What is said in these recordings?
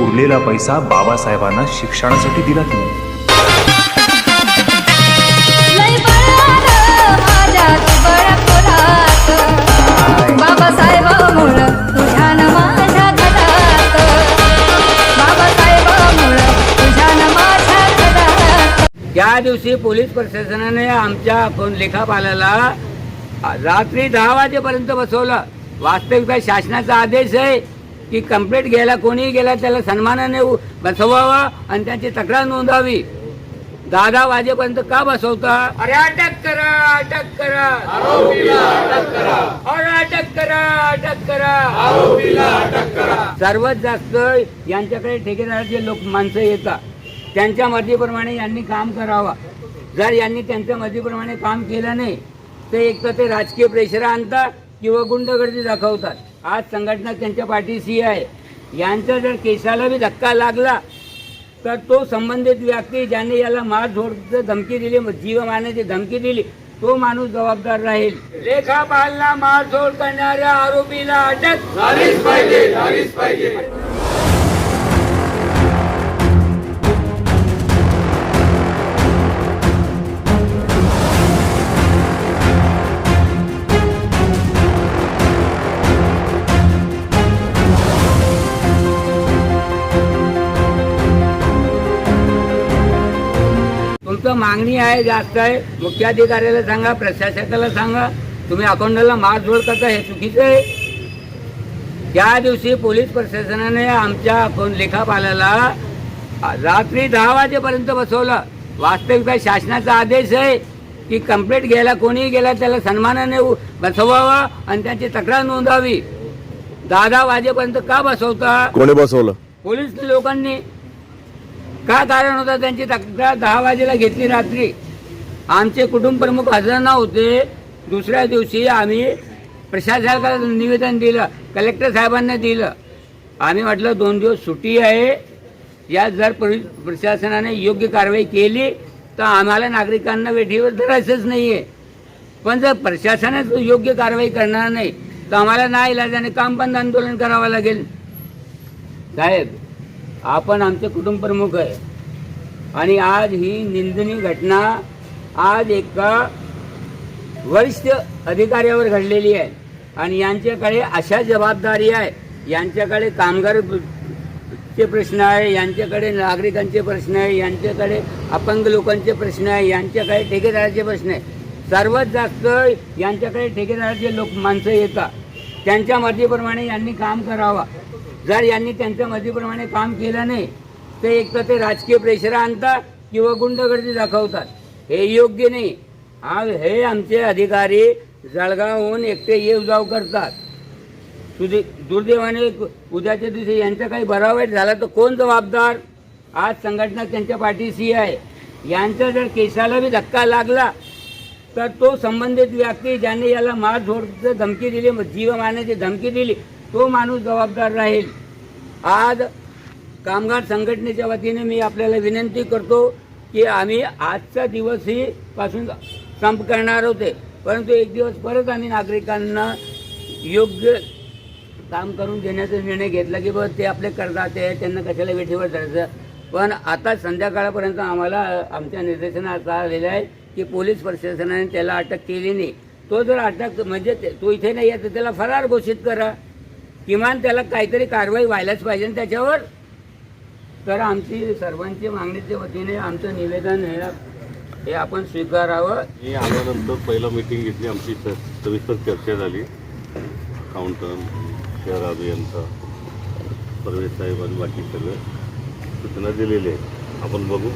उरलेला पैसा बाबासाहेबांना शिक्षणासाठी दिला तिने लय बळानं माझ्या बळा पोरात बाबासाहेबामुळं तुझ्या न माझ्या घरात. बाबासाहेबामुळं तुझ्या न माझ्या घरात. त्या दिवशी पोलीस प्रशासनाने आमच्या फोन लेखापालाला रात्री दहा वाजेपर्यंत बसवलं. वास्तविकता शासनाचा आदेश आहे. की कंप्लेंट घ्यायला कोणीही गेला त्याला सन्मानाने बसवावा आणि त्यांची तक्रार नोंदवावी. दहा दहा वाजेपर्यंत का बसवता? अरे अटक करा अटक करा. अटक करा. अरे अटक करा अटक करा. सर्वात जास्त यांच्याकडे ठेकेदाराचे लोक माणसं येतात. त्यांच्या मर्जीप्रमाणे यांनी काम करावं. जर यांनी त्यांच्या मर्जीप्रमाणे काम केलं नाही तर एक तर ते राजकीय प्रेशर आणतात किंवा गुंडगर्दी दाखवतात. आज संघटना त्यांच्या पाठीशी आहे यांचा जर केसाला बी धक्का लागला तर तो संबंधित व्यक्ती ज्याने याला मार झोडचं धमकी दिली जीव मारण्याची धमकी दिली तो माणूस जबाबदार राहील. लेखापालला मारझोड करणाऱ्या आरोपीला अटक झालीच पाहिजे झालीच पाहिजे. तुमचं मागणी आहे जास्त आहे. मुख्याधिकाऱ्याला सांगा प्रशासकाला सांगा. तुम्ही अकाउंटला मारझोड करता हे चुकीचं आहे. त्या दिवशी पोलीस प्रशासनाने आमच्या लेखापालाला रात्री दहा वाजेपर्यंत बसवलं. वास्तविकता शासनाचा आदेश आहे की कंप्लेंट घ्यायला कोणीही गेला त्याला सन्मानाने बसवावा आणि त्यांची तक्रार नोंदवावी. दहा दहा वाजेपर्यंत का बसवता? कोणी बसवलं? पोलीस लोकांनी काय कारण होतं? त्यांची तक्रार दहा वाजेला घेतली रात्री. आमचे कुटुंब प्रमुख हजर नव्हते दुसऱ्या दिवशी आम्ही प्रशासनाला निवेदन दिलं कलेक्टर साहेबांना दिलं. आम्ही म्हटलं दोन दिवस सुट्टी आहे. या जर प्रशासनाने योग्य कारवाई केली तर आम्हाला नागरिकांना वेठीवर धरायचंच नाही आहे पण जर प्रशासनच योग्य कारवाई करणार नाही तर आम्हाला ना इलाजाने काम बंद आंदोलन करावं लागेल. साहेब आपण आमचे कुटुंब प्रमुख आहे. आणि आज ही निंदनीय घटना आज एका वरिष्ठ अधिकाऱ्यावर घडलेली आहे. आणि यांच्याकडे अशा जबाबदारी आहे. यांच्याकडे कामगार चे प्रश्न आहे यांच्याकडे नागरिकांचे प्रश्न आहे यांच्याकडे अपंग लोकांचे प्रश्न आहे यांच्याकडे ठेकेदाराचे प्रश्न आहे. सर्वात जास्त यांच्याकडे ठेकेदाराचे लोक माणसं येतात. त्यांच्या मर्जीप्रमाणे यांनी काम करावं. जर यांनी त्यांच्या मर्जीप्रमाणे काम केलं नाही तर एक तर ते राजकीय प्रेशर आणतात किंवा गुंडगर्दी दाखवतात. हे योग्य नाही. आज हे आमचे अधिकारी जळगावहून एकटे येऊ जाऊ करतात. सुदे दुर्दैवाने उद्याच्या दिवशी यांचा काही बरा झाला तर कोण जबाबदार? आज संघटना त्यांच्या पाठीशी आहे. यांचा जर केसाला बी धक्का लागला तर तो संबंधित व्यक्ती ज्याने याला मार झोडचं धमकी दिली जीव मारण्याची धमकी दिली तो माणूस जबाबदार राहील. आज कामगार संघटनेच्या वतीने मी आपल्याला विनंती करतो की आम्ही आजचा दिवसही पासून संप करणार होते. परंतु एक दिवस परत आम्ही नागरिकांना योग्य काम करून देण्याचा निर्णय घेतला की बस ते आपले करतात आहेत त्यांना कशाला वेठीवर धरायचं. पण आता संध्याकाळपर्यंत आम्हाला आमच्या निर्देशनात आलेलं आहे की पोलीस प्रशासनाने त्याला अटक केली नाही. तो जर अटक म्हणजे ते- तो इथे नाही आहे तर त्याला फरार घोषित करा. किमान त्याला काहीतरी कारवाई व्हायलाच पाहिजे. त्याच्यावर तर आमची सर्वांची मागणीच्या वतीने आमचं निवेदन हे हे आपण स्वीकारावं. मी आल्यानंतर पहिलं मीटिंग घेतली आमची सविस्तर चर्चा झाली. अकाउंटंट शहर अभियंता परवेश साहेब आणि बाकी सगळे सूचना दिलेल्या आहेत. आपण बघू.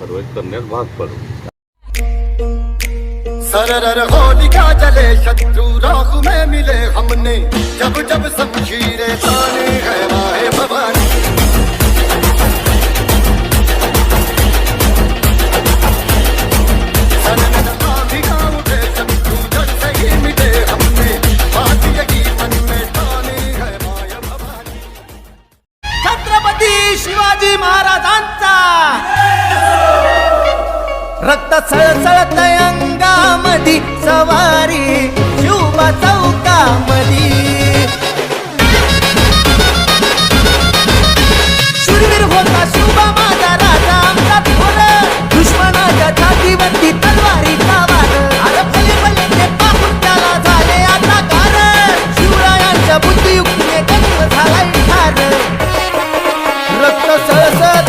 कारवाई करण्यास भाग पडू. सरर होलिका जले सळसळत अंगामधी सवारी शिवबा चौकामधी. शूरवीर होता शिवबा माझा राजा आमचा थोर दुश्मनाच्या छातीवरती तलवारी वार अरे भले भले ते पाहून त्याला झाले आता कार शिवरायांच्या बुद्धियुक्तीने गणित झालाय ठार. रक्त सळसळ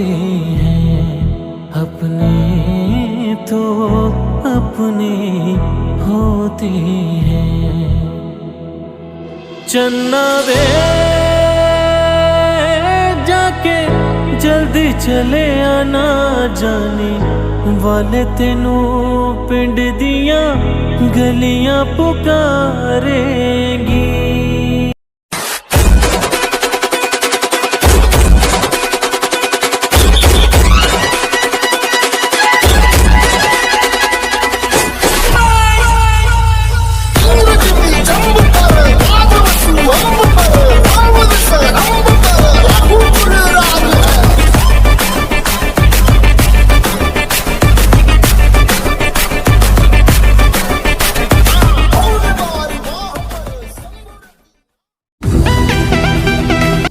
होते हैं अपने तो अपने होते हैं। चन्ना वे जाके जल्दी चले आना जाने वाले तेनू पिंड दियां गलियां पुकारेगी।